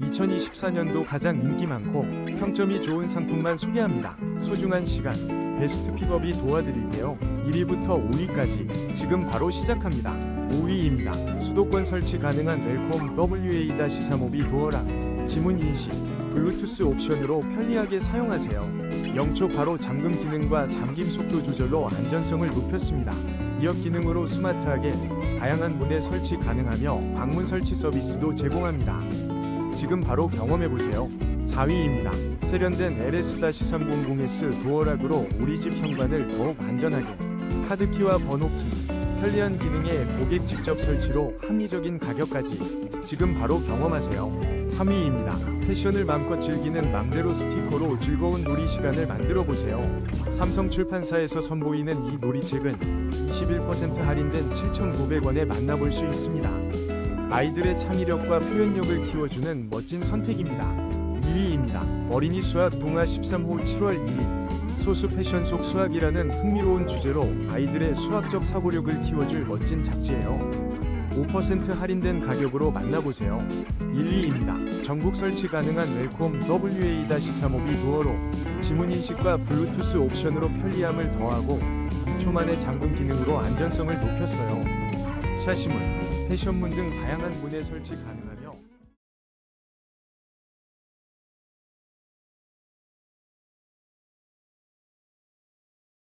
2024년도 가장 인기 많고 평점이 좋은 상품만 소개합니다. 소중한 시간, 베스트 픽업이 도와드릴게요. 1위부터 5위까지 지금 바로 시작합니다. 5위입니다. 수도권 설치 가능한 웰콤 WA-352 도어락 지문 인식, 블루투스 옵션으로 편리하게 사용하세요. 영초 바로 잠금 기능과 잠김 속도 조절로 안전성을 높였습니다. 이어 기능으로 스마트하게 다양한 문에 설치 가능하며 방문 설치 서비스도 제공합니다. 지금 바로 경험해 보세요. 4위입니다. 세련된 LS-300S 도어락으로 우리 집 현관을 더욱 안전하게 카드키와 번호키, 편리한 기능에 고객 직접 설치로 합리적인 가격까지 지금 바로 경험하세요. 3위입니다. 패션을 마음껏 즐기는 맘대로 스티커로 즐거운 놀이 시간을 만들어 보세요. 삼성 출판사에서 선보이는 이 놀이책은 21% 할인된 7,900원에 만나볼 수 있습니다. 아이들의 창의력과 표현력을 키워주는 멋진 선택입니다. 2위입니다. 어린이 수학 동화 13호 7월 2일 소수 패션 속 수학이라는 흥미로운 주제로 아이들의 수학적 사고력을 키워줄 멋진 잡지예요. 5% 할인된 가격으로 만나보세요. 1위입니다. 전국 설치 가능한 웰콤 WA-352 도어로 지문 인식과 블루투스 옵션으로 편리함을 더하고 2초 만에 잠금 기능으로 안전성을 높였어요. 샤시문, 패션문 등 다양한 문에 설치 가능하며